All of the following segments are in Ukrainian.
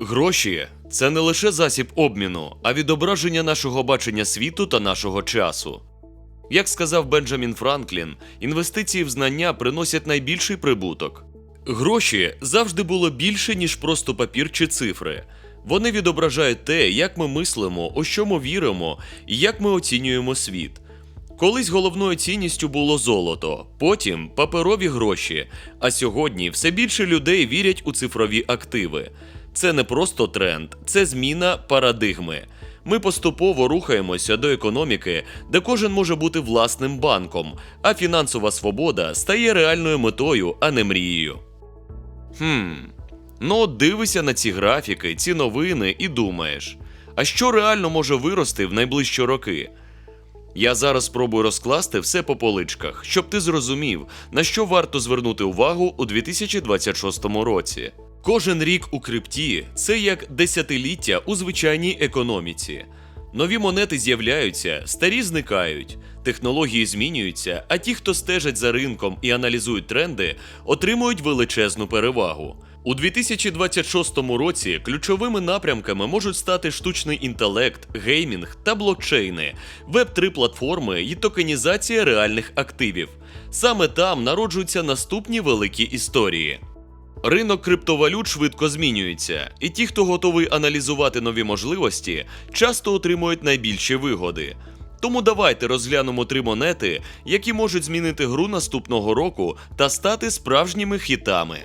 Гроші це не лише засіб обміну, а відображення нашого бачення світу та нашого часу. Як сказав Бенджамін Франклін, інвестиції в знання приносять найбільший прибуток. Гроші завжди було більше, ніж просто папір чи цифри. Вони відображають те, як ми мислимо, у що ми віримо і як ми оцінюємо світ. Колись головною цінністю було золото, потім паперові гроші. А сьогодні все більше людей вірять у цифрові активи. Це не просто тренд, це зміна парадигми. Ми поступово рухаємося до економіки, де кожен може бути власним банком, а фінансова свобода стає реальною метою, а не мрією. Хм. Ну, от дивишся на ці графіки, ці новини і думаєш, а що реально може вирости в найближчі роки? Я зараз спробую розкласти все по поличках, щоб ти зрозумів, на що варто звернути увагу у 2026 році. Кожен рік у крипті це як десятиліття у звичайній економіці. Нові монети з'являються, старі зникають, технології змінюються, а ті, хто стежать за ринком і аналізують тренди, отримують величезну перевагу. У 2026 році ключовими напрямками можуть стати штучний інтелект, геймінг та блокчейни, веб-3 платформи і токенізація реальних активів. Саме там народжуються наступні великі історії. Ринок криптовалют швидко змінюється, і ті, хто готовий аналізувати нові можливості, часто отримують найбільші вигоди. Тому давайте розглянемо три монети, які можуть змінити гру наступного року та стати справжніми хітами.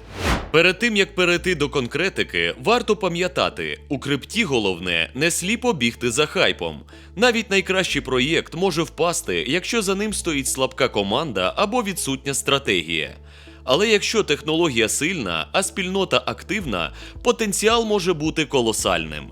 Перед тим як перейти до конкретики, варто пам'ятати, у крипті головне не сліпо бігти за хайпом. Навіть найкращий проєкт може впасти, якщо за ним стоїть слабка команда або відсутня стратегія. Але якщо технологія сильна, а спільнота активна, потенціал може бути колосальним.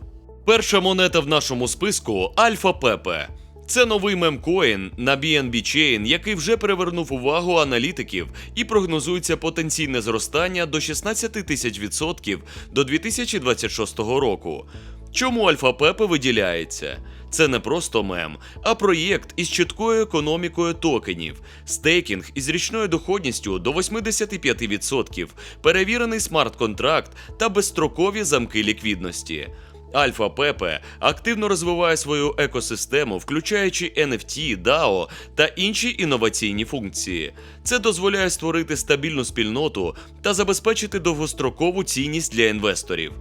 Перша монета в нашому списку Альфа Пепе. Це новий мемкоін на BNB Chain, який вже привернув увагу аналітиків і прогнозується потенційне зростання до 16 тисяч відсотків до 2026 року. Чому Альфа Пепе виділяється? Це не просто мем, а проєкт із чіткою економікою токенів, стейкінг із річною доходністю до 85%, перевірений смарт-контракт та безстрокові замки ліквідності. Альфа Пепе активно розвиває свою екосистему, включаючи NFT, DAO та інші інноваційні функції. Це дозволяє створити стабільну спільноту та забезпечити довгострокову цінність для інвесторів.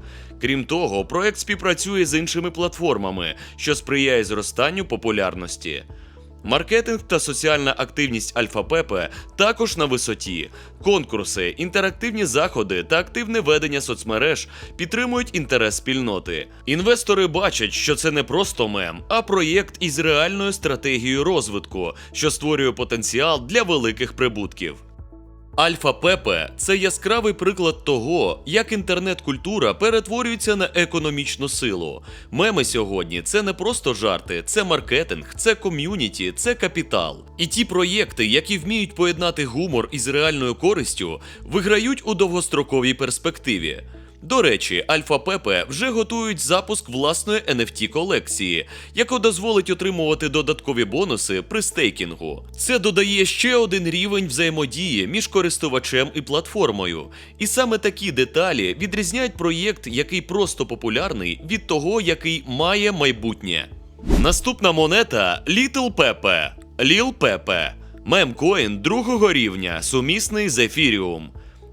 Крім того, проект співпрацює з іншими платформами, що сприяє зростанню популярності. Маркетинг та соціальна активність Альфа Пепе також на висоті. Конкурси, інтерактивні заходи та активне ведення соцмереж підтримують інтерес спільноти. Інвестори бачать, що це не просто мем, а проєкт із реальною стратегією розвитку, що створює потенціал для великих прибутків. Альфа Пепе це яскравий приклад того, як інтернет-культура перетворюється на економічну силу. Меми сьогодні це не просто жарти, це маркетинг, це ком'юніті, це капітал. І ті проєкти, які вміють поєднати гумор із реальною користю, виграють у довгостроковій перспективі. До речі, Альфа Пепе вже готують запуск власної NFT колекції, яка дозволить отримувати додаткові бонуси при стейкінгу. Це додає ще один рівень взаємодії між користувачем і платформою. І саме такі деталі відрізняють проєкт, який просто популярний, від того, який має майбутнє. Наступна монета Little Pepe. Lil Pepe. Мемкоін другого рівня, сумісний з Ethereum.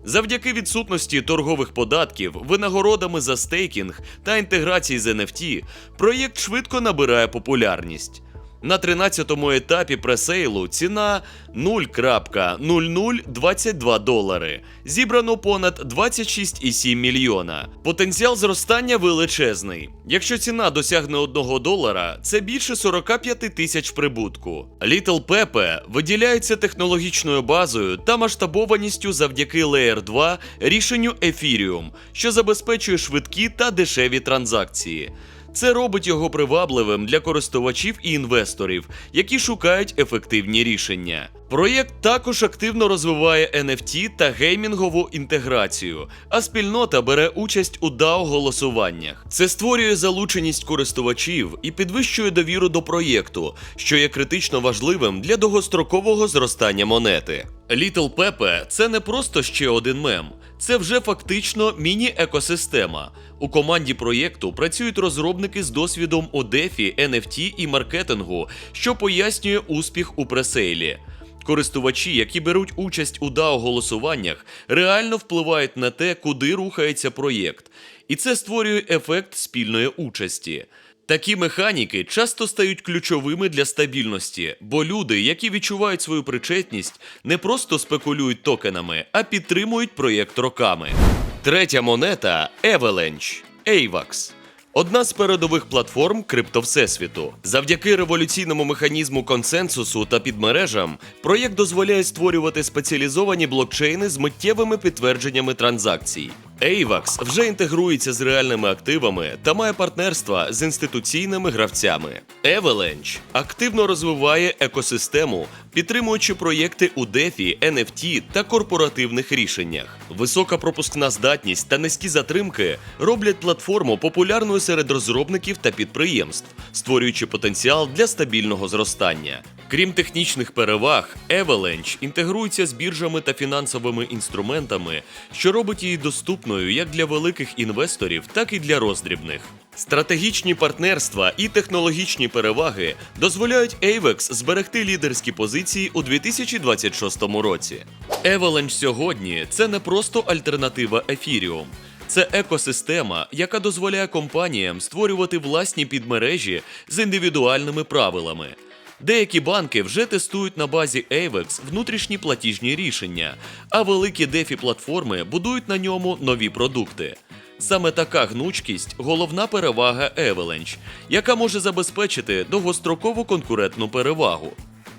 Завдяки відсутності торгових податків, винагородами за стейкінг та інтеграції з NFT, проєкт швидко набирає популярність. На 13-му етапі пресейлу ціна 0.0022 долари. Зібрано понад 26,7 мільйона. Потенціал зростання величезний. Якщо ціна досягне 1 долара, це більше 45 тисяч прибутку. Little Pepe виділяється технологічною базою та масштабованістю завдяки Layer 2 рішенню Ethereum, що забезпечує швидкі та дешеві транзакції. Це робить його привабливим для користувачів і інвесторів, які шукають ефективні рішення. Проєкт також активно розвиває NFT та геймінгову інтеграцію, а спільнота бере участь у DAO голосуваннях. Це створює залученість користувачів і підвищує довіру до проєкту, що є критично важливим для довгострокового зростання монети. Little Pepe – це не просто ще один мем. Це вже фактично міні-екосистема. У команді проєкту працюють розробники з досвідом у дефі, NFT і маркетингу, що пояснює успіх у пресейлі. Користувачі, які беруть участь у DAO голосуваннях, реально впливають на те, куди рухається проєкт, і це створює ефект спільної участі. Такі механіки часто стають ключовими для стабільності, бо люди, які відчувають свою причетність, не просто спекулюють токенами, а підтримують проєкт роками. Третя монета Avalanche – AVAX. Одна з передових платформ криптовсесвіту. Завдяки революційному механізму консенсусу та підмережам, проєкт дозволяє створювати спеціалізовані блокчейни з миттєвими підтвердженнями транзакцій. AVAX вже інтегрується з реальними активами та має партнерства з інституційними гравцями. Avalanche активно розвиває екосистему, підтримуючи проєкти у DeFi, NFT та корпоративних рішеннях. Висока пропускна здатність та низькі затримки роблять платформу популярною серед розробників та підприємств, створюючи потенціал для стабільного зростання. Крім технічних переваг, Avalanche інтегрується з біржами та фінансовими інструментами, що робить її доступною як для великих інвесторів, так і для роздрібних. Стратегічні партнерства і технологічні переваги дозволяють AVEX зберегти лідерські позиції у 2026 році. Avalanche сьогодні це не просто альтернатива Ethereum. Це екосистема, яка дозволяє компаніям створювати власні підмережі з індивідуальними правилами. Деякі банки вже тестують на базі AVEX внутрішні платіжні рішення, а великі дефі платформи будують на ньому нові продукти. Саме така гнучкість головна перевага Avalanche, яка може забезпечити довгострокову конкурентну перевагу.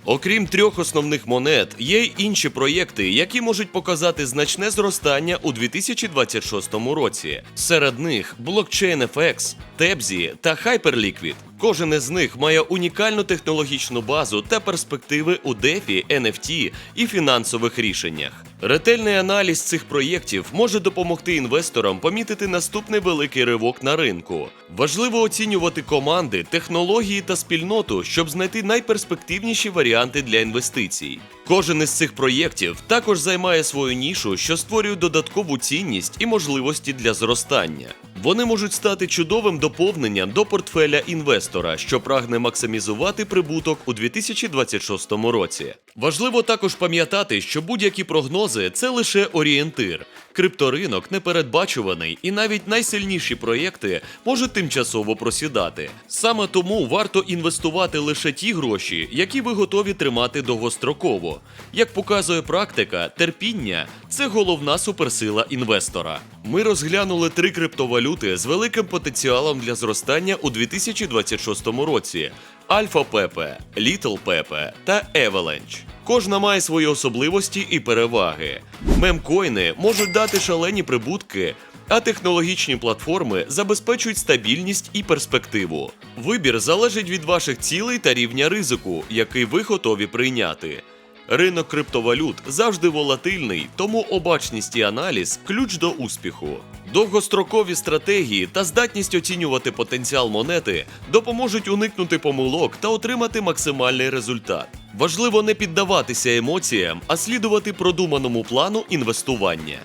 Окрім трьох основних монет, є й інші проєкти, які можуть показати значне зростання у 2026 році. Серед них Blockchain FX, Tebzi та Hyperliquid. Кожен із них має унікальну технологічну базу та перспективи у DeFi, NFT і фінансових рішеннях. Ретельний аналіз цих проєктів може допомогти інвесторам помітити наступний великий ривок на ринку. Важливо оцінювати команди, технології та спільноту, щоб знайти найперспективніші варіанти для інвестицій. Кожен із цих проєктів також займає свою нішу, що створює додаткову цінність і можливості для зростання. Вони можуть стати чудовим доповненням до портфеля інвестора, що прагне максимізувати прибуток у 2026 році. Важливо також пам'ятати, що будь-які прогнози це лише орієнтир. Крипторинок непередбачуваний, і навіть найсильніші проєкти можуть тимчасово просідати. Саме тому варто інвестувати лише ті гроші, які ви готові тримати довгостроково. Як показує практика, терпіння це головна суперсила інвестора. Ми розглянули три криптовалюти з великим потенціалом для зростання у 2026 році: Альфа Пепе, Літл Пепе та Avalanche. Кожна має свої особливості і переваги. Мемкоїни можуть дати шалені прибутки, а технологічні платформи забезпечують стабільність і перспективу. Вибір залежить від ваших цілей та рівня ризику, який ви готові прийняти. Ринок криптовалют завжди волатильний, тому обачність і аналіз ключ до успіху. Довгострокові стратегії та здатність оцінювати потенціал монети допоможуть уникнути помилок та отримати максимальний результат. Важливо не піддаватися емоціям, а слідувати продуманому плану інвестування.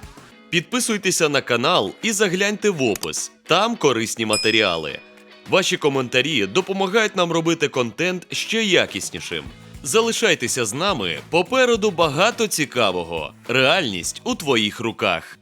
Підписуйтеся на канал і загляньте в опис. Там корисні матеріали. Ваші коментарі допомагають нам робити контент ще якіснішим. Залишайтеся з нами. Попереду багато цікавого. Реальність у твоїх руках.